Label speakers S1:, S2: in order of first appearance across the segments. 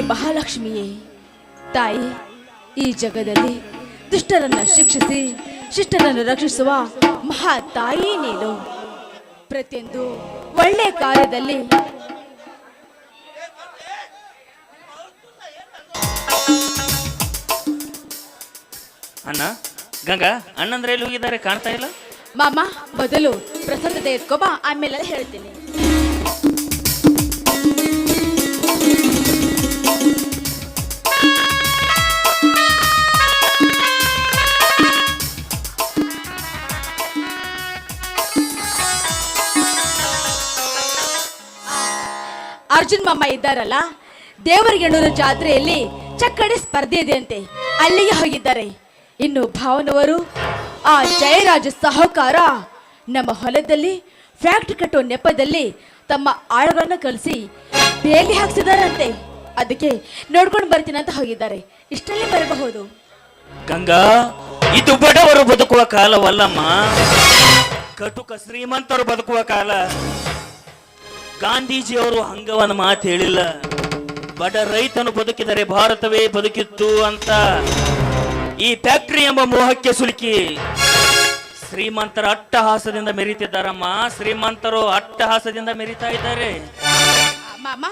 S1: ಮಹಾಲಕ್ಷ್ಮಿಯೇ ತಾಯಿ ಈ ಜಗದಲ್ಲಿ ದುಷ್ಟರನ್ನ ಶಿಕ್ಷಿಸಿ ಶಿಷ್ಟರನ್ನು ರಕ್ಷಿಸುವ ಮಹಾ ತಾಯಿ ನೀನು. ಪ್ರತಿಯೊಂದು ಒಳ್ಳೆ ಕಾರ್ಯದಲ್ಲಿ
S2: ಅಣ್ಣ ಗಂಗಾ ಅಣ್ಣಂದ್ರೆ ಎಲ್ಲಿ ಹೋಗಿದ್ದಾರೆ? ಕಾಣ್ತಾ ಇಲ್ಲ?
S1: ಮಾಮ ಮೊದಲು ಪ್ರಸಾದ ತೆಗೆದುಕೊಬಾ ಆಮೇಲೆ ಹೇಳ್ತೀನಿ. ಅರ್ಜುನ್ ಮಾಮ ಇದ್ದಾರಲ್ಲ ದೇವರಿಗೆಣ್ಣೂರು ಜಾತ್ರೆಯಲ್ಲಿ ಚಕ್ಕಡಿ ಸ್ಪರ್ಧೆ ಇದೆಯಂತೆ ಅಲ್ಲಿಗೆ ಹೋಗಿದ್ದಾರೆ. ಇನ್ನು ಭಾವನವರು, ಆ ಜಯರಾಜ ಸಹಕಾರ ನಮ್ಮ ಹೊಲದಲ್ಲಿ ಫ್ಯಾಕ್ಟ್ರಿ ಕಟ್ಟುವ ನೆಪದಲ್ಲಿ ತಮ್ಮ ಆಳುಗಳನ್ನು ಕಳಿಸಿ ಬೇಲಿ ಹಾಕ್ಸಿದಾರಂತೆ. ಅದಕ್ಕೆ ನೋಡ್ಕೊಂಡು ಬರ್ತೀನಿ ಅಂತ ಹೋಗಿದ್ದಾರೆ. ಇಷ್ಟಲ್ಲೇ ಬರಬಹುದು?
S2: ಗಂಗಾ, ಇದು ಬಡವರು ಬದುಕುವ ಕಾಲವಲ್ಲಮ್ಮ. ಕಟುಕ ಶ್ರೀಮಂತರು ಬದುಕುವ ಕಾಲ. ಗಾಂಧೀಜಿಯವರು ಹಂಗವನ್ನ ಮಾತು ಹೇಳಿಲ್ಲ. ಬಡ ರೈತನು ಬದುಕಿದರೆ ಭಾರತವೇ ಬದುಕಿತ್ತು ಅಂತ ಈ ಫ್ಯಾಕ್ಟ್ರಿ ಎಂಬ ಮೋಹಕ್ಕೆ ಸುಲುಕಿ ಶ್ರೀಮಂತರ ಅಟ್ಟಹಾಸದಿಂದ ಮೆರೀತಿದ್ದಾರಮ್ಮ. ಶ್ರೀಮಂತರು ಅಟ್ಟಹಾಸದಿಂದ ಮೆರೀತಾ ಇದ್ದಾರೆ.
S1: ಮಾಮ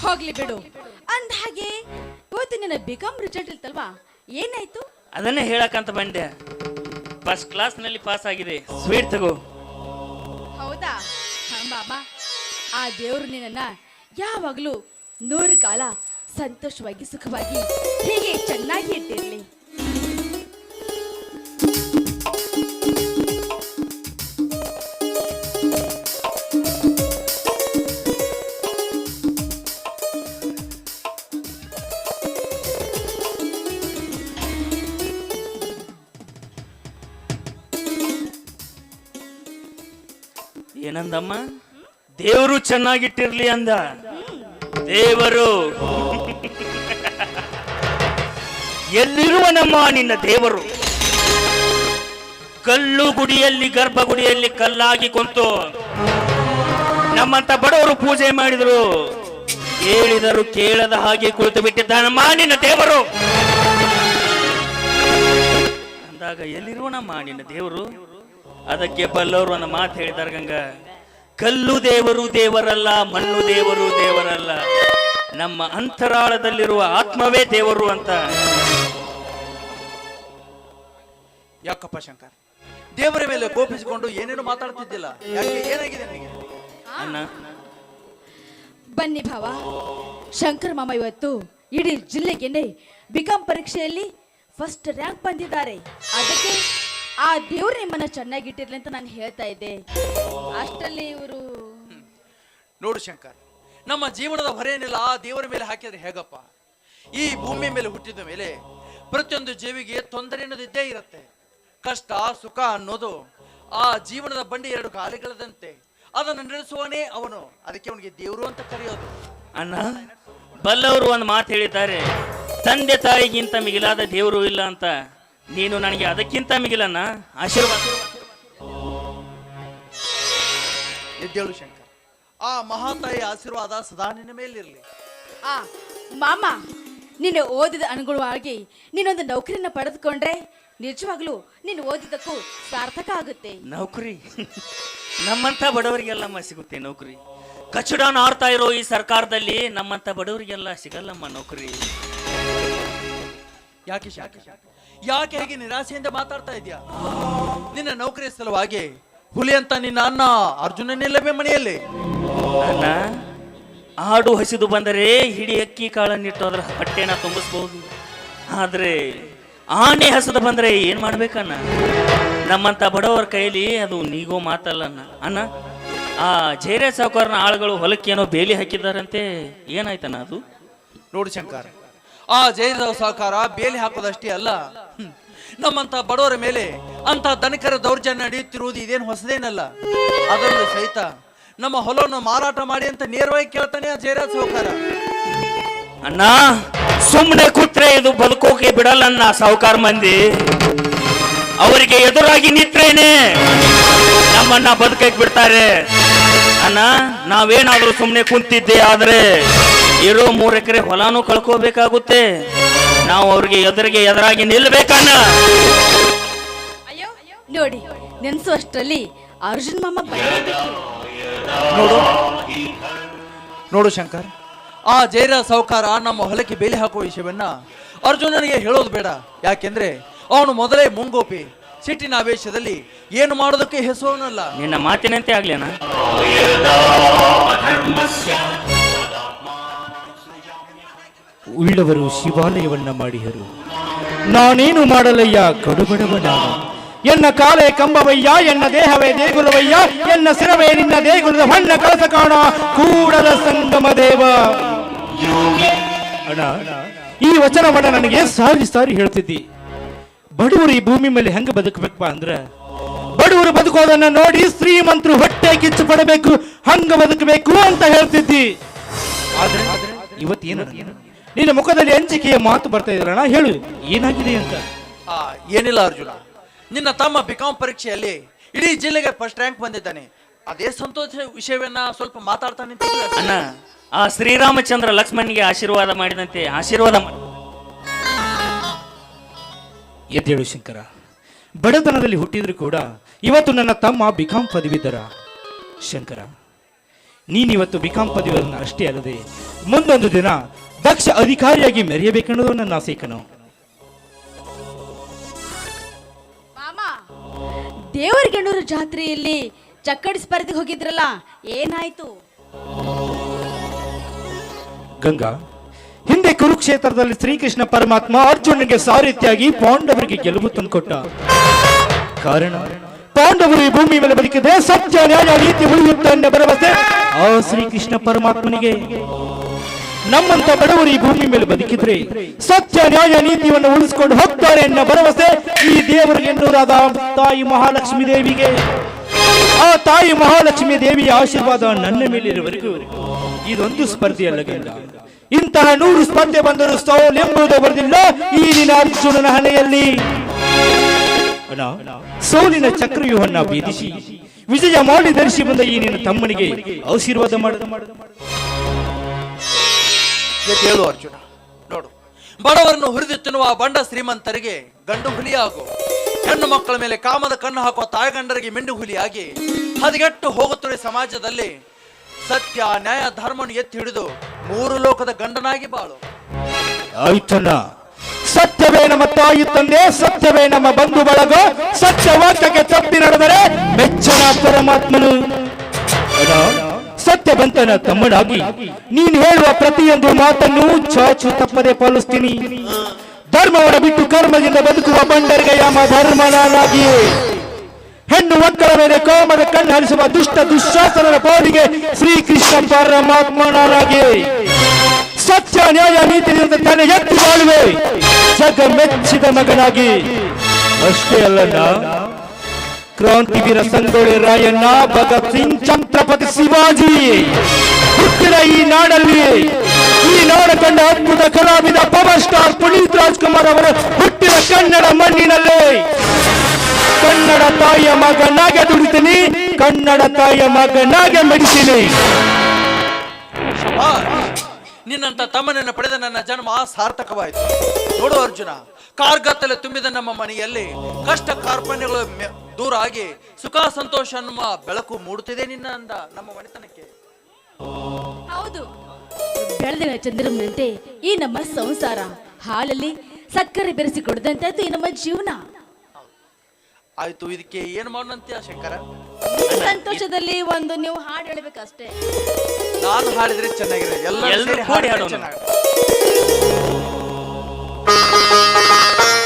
S1: ಹೋಗ್ಲಿ ಬಿಡು. ಅಂದ ಹಾಗೆ ಇವತ್ತು ನಿನ್ನ ಬಿಕಾಮ್ ರಿಸಲ್ಟ್ ಇಲ್ತಲ್ವಾ ಏನಾಯ್ತು?
S2: ಅದನ್ನೇ ಹೇಳಕ್ಕಂತ ಬಂದೆ. ಫಸ್ಟ್ ಕ್ಲಾಸ್ನಲ್ಲಿ ಪಾಸ್ ಆಗಿದೆ. ಸ್ವೀಟ್ ತಗೋ.
S1: ಹೌದಾ? ಬಾಬಾ ಮಾಮ ಆ ದೇವರು ನಿನ್ನನ್ನು ಯಾವಾಗಲೂ ನೂರು ಕಾಲ ಸಂತೋಷವಾಗಿ ಸುಖವಾಗಿ ಹೀಗೆ ಚೆನ್ನಾಗಿ ಇದ್ದಿರಲಿ
S2: ಏನಂದಮ್ಮ? ದೇವರು ಚೆನ್ನಾಗಿಟ್ಟಿರ್ಲಿ ಅಂದ. ದೇವರು. ಎಲ್ಲಿರುವ ನಮ್ಮ ನಿನ್ನ ದೇವರು? ಕಲ್ಲು ಗುಡಿಯಲ್ಲಿ ಗರ್ಭಗುಡಿಯಲ್ಲಿ ಕಲ್ಲಾಗಿ ಕುಂತು ನಮ್ಮಂತ ಬಡವರು ಪೂಜೆ ಮಾಡಿದರು. ಕೇಳಿದರು ಕೇಳದ ಹಾಗೆ ಕುಳಿತು ಬಿಟ್ಟಿದ್ದಾನಮ್ಮ ನಿನ್ನ ದೇವರು. ಅಂದಾಗ ಎಲ್ಲಿರುವ ನಮ್ಮ ನಿನ್ನ ದೇವರು? ಅದಕ್ಕೆ ಬಲ್ಲವರು ಅನ್ನೋ ಮಾತು ಹೇಳಿದಾರೆ ಗಂಗ. ಕಲ್ಲು ದೇವರು ದೇವರಲ್ಲ, ಮಣ್ಣು ದೇವರು ದೇವರಲ್ಲ. ನಮ್ಮ ಅಂತರಾಳದಲ್ಲಿರುವ ಆತ್ಮವೇ ದೇವರು ಅಂತ.
S3: ಯಾಕಪ್ಪ ಶಂಕರ್? ದೇವರ ಮೇಲೆ ಕೋಪಿಸಿಕೊಂಡು ಏನೇನು ಮಾತಾಡ್ತಿದ್ದಿಲ್ಲ? ಯಾಕೆ ಏನಾಗಿದೆ
S2: ಅಣ್ಣ.
S1: ಬನ್ನಿ ಭಾವ. ಶಂಕರ್ ಮಾಮ ಇವತ್ತು ಇಡೀ ಜಿಲ್ಲೆಗೆನೆ ಬಿಕಾಂ ಪರೀಕ್ಷೆಯಲ್ಲಿ ಫಸ್ಟ್ ರ್ಯಾಂಕ್ ಬಂದಿದ್ದಾರೆ. ಅದಕ್ಕೆ ಆ ದೇವ್ರು ನಿಮ್ಮನ್ನ ಚೆನ್ನಾಗಿಟ್ಟಿರ್ಲಿ ಅಂತ ನಾನು ಹೇಳ್ತಾ ಇದ್ದೆ. ಅಷ್ಟರಲ್ಲಿ ಇವರು
S3: ನೋಡು ಶಂಕರ್ ನಮ್ಮ ಜೀವನದ ಹೊರೆಯನ್ನೆಲ್ಲ ಆ ದೇವರ ಮೇಲೆ ಹಾಕಿದ್ರೆ ಹೇಗಪ್ಪ? ಈ ಭೂಮಿ ಮೇಲೆ ಹುಟ್ಟಿದ ಮೇಲೆ ಪ್ರತಿಯೊಂದು ಜೀವಿಗೆ ತೊಂದರೆ ಅನ್ನೋದು ಇದ್ದೇ ಇರುತ್ತೆ. ಕಷ್ಟ ಸುಖ ಅನ್ನೋದು ಆ ಜೀವನದ ಬಂಡಿ ಎರಡು ಗಾಲಿಗಳದಂತೆ. ಅದನ್ನು ನಡೆಸುವನೇ ಅವನು. ಅದಕ್ಕೆ ಅವನಿಗೆ ದೇವರು ಅಂತ ಕರೆಯೋದು.
S2: ಅಣ್ಣ ಬಲ್ಲವರು ಒಂದು ಮಾತು ಹೇಳಿದ್ದಾರೆ ತಂದೆ ತಾಯಿಗಿಂತ ಮಿಗಿಲಾದ ದೇವರು ಇಲ್ಲ ಅಂತ. ನೀನು ನನಗೆ ಅದಕ್ಕಿಂತ ಮಿಗಿಲನ್ನ ಆಶೀರ್ವಾದ.
S3: ಎದ್ದೇಳು ಶಂಕರ್ ಆ ಮಹಾತಾಯಿ ಆಶೀರ್ವಾದ ಸದಾ ನಿನ್ನ ಮೇಲಿರಲಿ.
S1: ಆ ಮಾಮ ನೀನು ಓದಿದ ಅನುಗುಣವಾಗಿ ನೀನೊಂದು ನೌಕರಿನ ಪಡೆದುಕೊಂಡ್ರೆ ನಿಜವಾಗ್ಲೂ ನೀನು ಓದಿದ್ದಕ್ಕೂ ಸಾರ್ಥಕ ಆಗುತ್ತೆ.
S2: ನೌಕರಿ? ನಮ್ಮಂತ ಬಡವರಿಗೆಲ್ಲಮ್ಮ ಸಿಗುತ್ತೆ ನೌಕರಿ. ಕಚಡ ಆಡ್ತಾ ಇರೋ ಈ ಸರ್ಕಾರದಲ್ಲಿ ನಮ್ಮಂತ ಬಡವರಿಗೆಲ್ಲ ಸಿಗಲ್ಲಮ್ಮ ನೌಕರಿ.
S3: ಯಾಕೆ ಶಾಕೆ ಯಾಕೆ ಹೇಗೆ ನಿರಾಸೆಯಿಂದ ಮಾತಾಡ್ತಾ ಇದೆಯಾ? ನಿನ್ನ ನೌಕರಿ ಸಲುವಾಗಿ ಹುಲಿ ಅಂತ ನಿನ್ನ ಅನ್ನ ಅರ್ಜುನನಿಲ್ಲವೇ ಮನೆಯಲ್ಲಿ?
S2: ಅಲ್ಲ ಆಡು ಹಸಿದು ಬಂದರೆ ಹಿಡಿ ಅಕ್ಕಿ ಕಾಳನ್ನಿಟ್ಟು ಅದರ ಹೊಟ್ಟೆನ ತುಂಬಿಸ್ಬಹುದು ಆದ್ರೆ ಆನೆ ಹಸಿದು ಬಂದ್ರೆ ಏನ್ ಮಾಡ್ಬೇಕನ್ನ ನಮ್ಮಂತ ಬಡವರ ಕೈಲಿ ಅದು ನೀಗೋ ಮಾತಲ್ಲನ್ನ ಅಣ್ಣ ಆ ಜೈರ ಸಾವುಕಾರನ ಆಳುಗಳು ಹೊಲಕ್ಕೇನೋ ಬೇಲಿ ಹಾಕಿದ್ದಾರಂತೆ ಏನಾಯ್ತಣ್ಣ ಅದು?
S3: ನೋಡಿ ಶಂಕರ ಆ ಜೈರ ಸಹಕಾರ ಬೇಲಿ ಹಾಕೋದಷ್ಟೇ ಅಲ್ಲ. ನಮ್ಮಂತ ಬಡವರ ಮೇಲೆ ಅಂತ ದನಕರ ದೌರ್ಜನ್ಯ ನಡೆಯುತ್ತಿರುವುದು ಇದೇನು ಹೊಸದೇನಲ್ಲ? ಅದನ್ನು ಸಹಿತ. ನಮ್ಮ ಹೊಲವನ್ನು ಮಾರಾಟ ಮಾಡಿ ಅಂತ ನೇರವಾಗಿ ಕೇಳ್ತಾನೆ ಆ ಜೈರಾಜ್ ಸಹಕಾರ
S2: ಅಣ್ಣ ಸುಮ್ಮನೆ ಕೂತ್ರೆ ಇದು ಬದುಕೋಕೆ ಬಿಡಲ್ಲ ಅಣ್ಣ ಸಾವುಕಾರ ಮಂದಿ. ಅವರಿಗೆ ಎದುರಾಗಿ ನಿಂತ್ರೇನೆ ನಮ್ಮನ್ನ ಬದುಕಕ್ಕೆ ಬಿಡ್ತಾರೆ. ಅಣ್ಣ, ನಾವೇನಾದ್ರೂ ಸುಮ್ಮನೆ ಕುಂತಿದ್ದೆ ಆದ್ರೆ ಇರೋ ಮೂರು ಎಕರೆ ಹೊಲಾನು ಕಳ್ಕೋಬೇಕಾಗುತ್ತೆ. ನಾವು ಅವ್ರಿಗೆ ಎದುರಿಗೆ ಎದುರಾಗಿ ನಿಲ್ಬೇಕಣ್ಣ.
S1: ನೋಡಿ ನೆನೆಸುವಷ್ಟರಲ್ಲಿ ಅರ್ಜುನ್ ಮಾಮ.
S3: ನೋಡು ನೋಡು ಶಂಕರ್ ಆ ಜೈರ ಸಾವುಕಾರ ನಮ್ಮ ಹೊಲಕ್ಕೆ ಬೇಲಿ ಹಾಕುವ ವಿಷಯವನ್ನ ಅರ್ಜುನನಿಗೆ ಹೇಳೋದು ಬೇಡ. ಯಾಕೆಂದ್ರೆ ಅವನು ಮೊದಲೇ ಮುಂಗೋಪಿ ಸಿಟ್ಟಿನ ಆವೇಶದಲ್ಲಿ ಏನು ಮಾಡೋದಕ್ಕೆ ಹೆಸರುನಲ್ಲ
S2: ನಿನ್ನ ಮಾತಿನಂತೆ ಆಗ್ಲೇನ?
S4: ಉಳ್ಳವರು ಶಿವಾಲಯವನ್ನ ಮಾಡಿದರು. ನಾನೇನು ಮಾಡಲಯ್ಯ ಕಡುಬಡವ ನಾನು ಎನ್ನ ಕಾಲೇ ಕಂಬವಯ್ಯ, ಎನ್ನ ದೇಹವೇ ದೇಗುಲವಯ್ಯ, ಎನ್ನ ಸಿರವೇ ನಿನ್ನ ದೇಗುಲದ ಕಳಸ ಕಾಣ ಕೂಡಲ ಸಂಗಮ ದೇವ. ಅಣ್ಣ, ಈ ವಚನವನ್ನ ನನಗೆ ಸಾರಿ ಸಾರಿ ಹೇಳ್ತಿದ್ದಿ? ಬಡವರು ಈ ಭೂಮಿ ಮೇಲೆ ಹೆಂಗ ಬದುಕಬೇಕಪ್ಪ ಅಂದ್ರೆ, ಬಡವರು ಬದುಕೋದನ್ನ ನೋಡಿ ಶ್ರೀಮಂತರು ಹೊಟ್ಟೆ ಕಿಚ್ಚು ಪಡಬೇಕು ಹಂಗ ಬದುಕಬೇಕು ಅಂತ ಹೇಳ್ತಿದ್ದಿ. ಆದ್ರೆ ಇವತ್ತೇನ? ನಿನ್ನ ಮುಖದಲ್ಲಿ ಅಂಜಿಕೆಯ ಮಾತು ಬರ್ತಾ ಇದ್ರಣ್ಣ ಹೇಳು, ಏನಾಗಿದೆ ಅಂತ?
S3: ಏನಿಲ್ಲ ಅರ್ಜುನ. ನಿನ್ನ ತಮ್ಮ ಬಿಕಾಂ ಪರೀಕ್ಷೆಯಲ್ಲಿ ಇಡೀ ಜಿಲ್ಲೆಗೆ ಫಸ್ಟ್ ರ್ಯಾಂಕ್ ಬಂದಿದ್ದಾನೆ. ಅದೇ ಸಂತೋಷ ವಿಷಯವನ್ನ ಸ್ವಲ್ಪ ಮಾತಾಡ್ತಾನೆ ಅಂತ
S2: ಅಣ್ಣ ಆ ಶ್ರೀರಾಮಚಂದ್ರ ಲಕ್ಷ್ಮಣಿಗೆ ಆಶೀರ್ವಾದ ಮಾಡಿದಂತೆ ಆಶೀರ್ವಾದ ಮಾಡಿ.
S4: ಎದ್ದೇಳು ಶಂಕರ. ಬಡತನದಲ್ಲಿ ಹುಟ್ಟಿದ್ರು ಕೂಡ ಇವತ್ತು ನನ್ನ ತಮ್ಮ ಬಿಕಾಂ ಪದವಿದ್ದರ ಶಂಕರ ನೀನಿವತ್ತು ಬಿಕಾಂ ಪದವಿಯನ್ನು ಅಷ್ಟೇ ಅಲ್ಲದೆ ಮುಂದೊಂದು ದಿನ ದಕ್ಷ ಅಧಿಕಾರಿಯಾಗಿ ಮೆರೆಯಬೇಕೆನ್ನುವುದು ನನ್ನ ಆಸೆ ಕಣೋ.
S1: ದೇವರಗೆಣ್ಣೂರು ಜಾತ್ರೆಯಲ್ಲಿ ಚಕ್ಕಡಿ ಸ್ಪರ್ಧೆಗೆ ಹೋಗಿದ್ರಲ್ಲ, ಏನಾಯ್ತು?
S4: ಗಂಗಾ, ಹಿಂದೆ ಕುರುಕ್ಷೇತ್ರದಲ್ಲಿ ಶ್ರೀಕೃಷ್ಣ ಪರಮಾತ್ಮ ಅರ್ಜುನನಿಗೆ ಸಾರಥ್ಯಾಗಿ ಪಾಂಡವರಿಗೆ ಗೆಲುವು ತಂದುಕೊಟ್ಟ. ಕಾರಣ, ಪಾಂಡವರು ಈ ಭೂಮಿ ಮೇಲೆ ಬದುಕಿದೆ ಸತ್ಯ ನ್ಯಾಯ ರೀತಿ ಉಳಿಯುತ್ತೆ ಭರವಸೆ ಆ ಶ್ರೀಕೃಷ್ಣ ಪರಮಾತ್ಮನಿಗೆ. ನಮ್ಮಂತ ಬಡವರು ಈ ಭೂಮಿ ಮೇಲೆ ಬದುಕಿದ್ರೆ ಸತ್ಯ ನ್ಯಾಯ ನೀತಿಯನ್ನು ಉಳಿಸಿಕೊಂಡು ಹೋಗ್ತಾರೆ ಎನ್ನುವ ಭರವಸೆ ಈ ದೇವರಿಗೆ ಎನ್ನುವುದಾದ ತಾಯಿ ಮಹಾಲಕ್ಷ್ಮಿ ದೇವಿಗೆ. ಆ ತಾಯಿ ಮಹಾಲಕ್ಷ್ಮಿ ದೇವಿಯ ಆಶೀರ್ವಾದ ನನ್ನ ಮೇಲಿರುವವರೆಗೂ ಇದೊಂದು ಸ್ಪರ್ಧೆಯಲ್ಲ ಇಂತಹ ನೂರು ಸ್ಪರ್ಧೆ ಬಂದರೂ ಸೋಲ್ ಎಂಬುದು ಬರೆದಿಲ್ಲ ಈ ದಿನ ಅರ್ಜುನನ ಹಣೆಯಲ್ಲಿ ಸೋಲಿನ ಚಕ್ರವ್ಯೂಹನ್ನ ಬೀದಿಸಿ ವಿಜಯ ಮಾಡಿ ಧರಿಸಿ ಬಂದ ಈ ನಿನ್ನ ತಮ್ಮನಿಗೆ ಆಶೀರ್ವಾದ ಮಾಡ.
S3: ಎದ್ದು ಹೇಳು ಅರ್ಜುನ. ನೋಡು, ಬಡವರನ್ನು ಹುರಿದು ತಿನ್ನುವ ಬಂಡ ಶ್ರೀಮಂತರಿಗೆ ಗಂಡು ಹುಲಿಯಾಗು. ಹೆಣ್ಣು ಮಕ್ಕಳ ಮೇಲೆ ಕಾಮದ ಕಣ್ಣು ಹಾಕುವ ತಾಯಗಂಡರಿಗೆ ಮೆಂಡು ಹುಲಿಯಾಗಿ. ಹದಗೆಟ್ಟು ಹೋಗುತ್ತಿರುವ ಸಮಾಜದಲ್ಲಿ. ಸತ್ಯ, ನ್ಯಾಯ, ಧರ್ಮವನ್ನು ಎತ್ತಿ ಹಿಡಿದು ಮೂರು ಲೋಕದ ಗಂಡನಾಗಿ ಬಾಳು.
S4: ಆಯ್ತಣ್ಣ. ಸತ್ಯವೇ ನಮ್ಮ ತಾಯಿ ತಂದೆ, ಸತ್ಯವೇ ನಮ್ಮ ಬಂಧು ಬಳಗ. ಸತ್ಯ ವಾಕ್ಯಕ್ಕೆ ತಪ್ಪಿ ಸತ್ಯವಂತನ ತಮ್ಮನಾಗಿ. ನೀನು ಹೇಳುವ ಪ್ರತಿಯೊಂದು ಮಾತನ್ನು ಚಾಚು ತಪ್ಪದೆ ಪಾಲಿಸ್ತೀನಿ. ಧರ್ಮವನ್ನು ಬಿಟ್ಟು ಕರ್ಮದಿಂದ ಬದುಕುವ ಬಂಡರಿಗೆ ಯಾಮ ಧರ್ಮನಾಗಿ ಹೆಣ್ಣು ಮಕ್ಕಳ ಮೇಲೆ ಕಾಮದ ಕಣ್ಣು ಹರಿಸುವ ದುಷ್ಟ ದುಶ್ಶಾಸನದ ಪಾಲಿಗೆ ಶ್ರೀಕೃಷ್ಣ ಪರಮಾತ್ಮನಾಗಿ ಸತ್ಯ, ನ್ಯಾಯ ನೀತಿ ತನ್ನ ಎತ್ತಿ ಬಾಳುವೆ. ಜಗ ಮೆಚ್ಚಿದ ಮಗನಾಗಿ. ಅಷ್ಟೇ ಅಲ್ಲಣ್ಣ ಕ್ರಾಂತಿವೀರ ಸಂಗೊಳ್ಳಿ ರಾಯಣ್ಣ, ಭಗತ್ ಸಿಂಗ್, ಛತ್ರಪತಿ ಶಿವಾಜಿ. ಹುಟ್ಟಿದ ಈ ನಾಡಲ್ಲಿ, ಈ ನಾಡ ಕಂಡ ಅದ್ಭುತ ಕಲಾವಿದ, ಪವರ್ ಸ್ಟಾರ್ ಪುನೀತ್ ರಾಜ್ಕುಮಾರ್ ಅವರ ಹುಟ್ಟಿದ ಕನ್ನಡ ಮಣ್ಣಿನಲ್ಲಿ. ಕನ್ನಡ ತಾಯಿಯ ಮಗನಾಗೆ ದುಡಿತೀನಿ, ಕನ್ನಡ ತಾಯಿಯ ಮಗನಾಗೆ ಮಡಿತೀನಿ.
S3: ನಿನ್ನಂತ ತಮ್ಮನನ್ನು ಪಡೆದ ನನ್ನ ಜನ್ಮ ಸಾರ್ಥಕವಾಯಿತು ನೋಡು ಅರ್ಜುನ, ಕಾರ್ಗತ್ತಲೆ ತುಂಬಿದ ನಮ್ಮ ಮನೆಯಲ್ಲಿ ಕಷ್ಟ ಕಾರ್ಪಣ್ಯಗಳು ದೂರ ಆಗಿ ಸುಖ ಸಂತೋಷ ಅನ್ನುವ ಬೆಳಕು ಮೂಡುತ್ತಿದೆ ನಿನ್ನ ಅಂದ ನಮ್ಮ ಮನೆತನಕ್ಕೆ.
S1: ಹೌದು. ಬೆಳೆದಿನ ಚಂದ್ರಮ್ಮನಂತೆ ಈ ನಮ್ಮ ಸಂಸಾರ ಹಾಲಲ್ಲಿ ಸಕ್ಕರೆ ಬೆರೆಸಿ ಕೊಡದಂತದ್ದು ಈ ನಮ್ಮ ಜೀವನ.
S3: ಆಯ್ತು ಇದಕ್ಕೆ ಏನ್ ಮಾಡೋಣಂತೀಯ ಶಂಕರ?
S1: ಸಂತೋಷದಲ್ಲಿ ಒಂದು ನೀವು ಹಾಡು ಹೇಳ್ಬೇಕಷ್ಟೇ.
S3: ನಾನು ಹಾಡಿದ್ರೆ ಚೆನ್ನಾಗಿರೋ ಎಲ್ಲ
S2: ಹಾಡಿ ಹಾಡೋಣ.